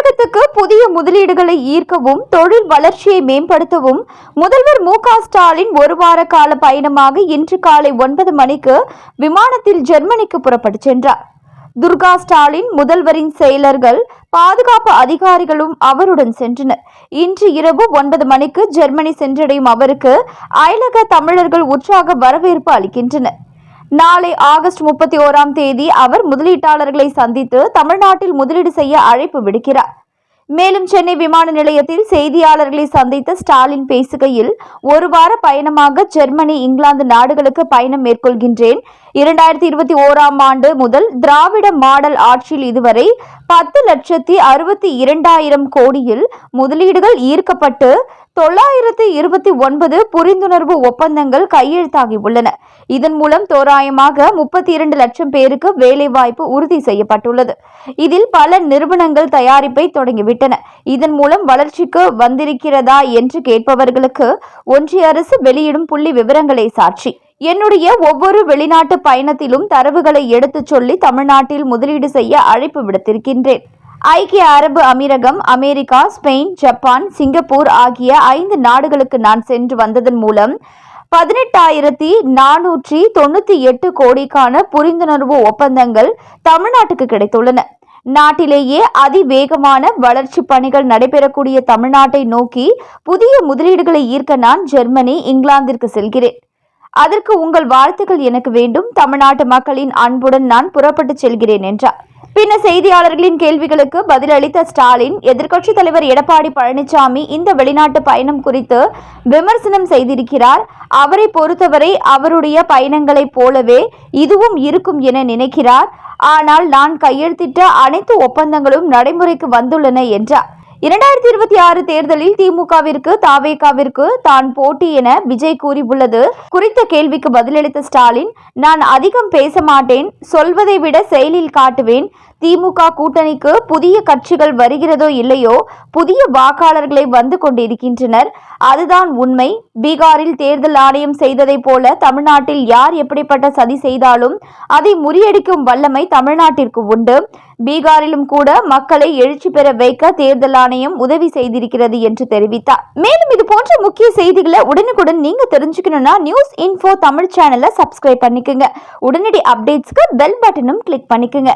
தமிழகத்துக்கு புதிய முதலீடுகளை ஈர்க்கவும் தொழில் வளர்ச்சியை மேம்படுத்தவும் முதல்வர் மு ஸ்டாலின் ஒரு வார கால பயணமாக இன்று காலை ஒன்பது மணிக்கு விமானத்தில் ஜெர்மனிக்கு புறப்பட்டு சென்றார். துர்கா ஸ்டாலின் முதல்வரின் செயலர்கள் பாதுகாப்பு அதிகாரிகளும் அவருடன் சென்றனர். இன்று இரவு ஒன்பது மணிக்கு ஜெர்மனி சென்றடையும் அவருக்கு அயலக தமிழர்கள் உற்சாக வரவேற்பு அளிக்கின்றனர். நாளை ஆகஸ்ட் முப்பத்தி ஓராம் தேதி அவர் முதலீட்டாளர்களை சந்தித்து தமிழ்நாட்டில் முதலீடு செய்ய அழைப்பு விடுக்கிறார். மேலும் சென்னை விமான நிலையத்தில் செய்தியாளர்களை சந்தித்த ஸ்டாலின் பேசுகையில் ஒரு வார பயணமாக ஜெர்மனி இங்கிலாந்து நாடுகளுக்கு பயணம் மேற்கொள்கின்றேன். இரண்டாயிரத்தி இருபத்தி ஓராம் ஆண்டு முதல் திராவிட மாடல் ஆட்சியில் இதுவரை பத்து லட்சத்தி அறுபத்தி இரண்டாயிரம் கோடியில் முதலீடுகள் ஈர்க்கப்பட்டு தொள்ளாயிரத்து இருபத்தி ஒன்பது புரிந்துணர்வு ஒப்பந்தங்கள் கையெழுத்தாகி உள்ளன இதன் மூலம் தோராயமாக முப்பத்தி இரண்டு லட்சம் பேருக்கு வேலைவாய்ப்பு உறுதி செய்யப்பட்டுள்ளது. இதில் பல நிறுவனங்கள் தயாரிப்பை தொடங்கிவிட்டன. இதன் மூலம் வளர்ச்சிக்கு வந்திருக்கிறதா என்று கேட்பவர்களுக்கு ஒன்றிய அரசு வெளியிடும் புள்ளி விவரங்களை சாட்சி. என்னுடைய ஒவ்வொரு வெளிநாட்டு பயணத்திலும் தரவுகளை எடுத்துச் சொல்லி தமிழ்நாட்டில் முதலீடு செய்ய அழைப்பு விடுத்திருக்கின்றேன். ஐக்கிய அரபு அமீரகம் அமெரிக்கா ஸ்பெயின் ஜப்பான் சிங்கப்பூர் ஆகிய ஐந்து நாடுகளுக்கு நான் சென்று வந்ததன் மூலம் பதினெட்டாயிரத்தி நானூற்றி தொண்ணூத்தி எட்டு கோடிக்கான புரிந்துணர்வு ஒப்பந்தங்கள் தமிழ்நாட்டுக்கு கிடைத்துள்ளன. நாட்டிலேயே அதிவேகமான வளர்ச்சி பணிகள் நடைபெறக்கூடிய தமிழ்நாட்டை நோக்கி புதிய முதலீடுகளை ஈர்க்க நான் ஜெர்மனி இங்கிலாந்திற்கு செல்கிறேன். அதற்கு உங்கள் வாழ்த்துக்கள் எனக்கு வேண்டும். தமிழ்நாட்டு மக்களின் அன்புடன் நான் புறப்பட்டுச் செல்கிறேன் என்றார். பின்னர் செய்தியாளர்களின் கேள்விகளுக்கு பதிலளித்த ஸ்டாலின் எதிர்க்கட்சித் தலைவர் எடப்பாடி பழனிசாமி இந்த வெளிநாட்டு பயணம் குறித்து விமர்சனம் செய்திருக்கிறார். அவரை பொறுத்தவரை அவருடைய பயணங்களைப் போலவே இதுவும் இருக்கும் என நினைக்கிறார். ஆனால் நான் கையெழுத்திட்ட அனைத்து ஒப்பந்தங்களும் நடைமுறைக்கு வந்துள்ளன என்றார். இரண்டாயிரத்தி இருபத்தி ஆறு தேர்தலில் திமுகவிற்கு தாவேகாவிற்கு தான் போட்டி என விஜய் கூறியுள்ளது. குறித்த கேள்விக்கு பதிலளித்த ஸ்டாலின் நான் அதிகம் பேச மாட்டேன் சொல்வதை விட செயலில் காட்டுவேன் திமுக கூட்டணிக்கு புதிய கட்சிகள் வருகிறதோ இல்லையோ புதிய வாக்காளர்களை வந்து கொண்டிருக்கின்றனர். அதுதான் உண்மை. பீகாரில் தேர்தல் ஆணையம் செய்ததைப் போல தமிழ்நாட்டில் யார் எப்படிப்பட்ட சதி செய்தாலும் அதை முறியடிக்கும் வல்லமை தமிழ்நாட்டிற்கு உண்டு. பீகாரிலும் கூட மக்களை எழுச்சி பெற வைக்க தேர்தல் ஆணையம் உதவி செய்திருக்கிறது என்று தெரிவித்தார். மேலும் இது போன்ற முக்கிய செய்திகளை உடனுக்குடன் நீங்க தெரிஞ்சுக்கணும்னா நியூஸ் இன்ஃபோ தமிழ் சேனலை சப்ஸ்கிரைப் பண்ணிக்கோங்க. உடனடி அப்டேட்ஸ்க்கு பெல் பட்டனும் கிளிக் பண்ணிக்கோங்க.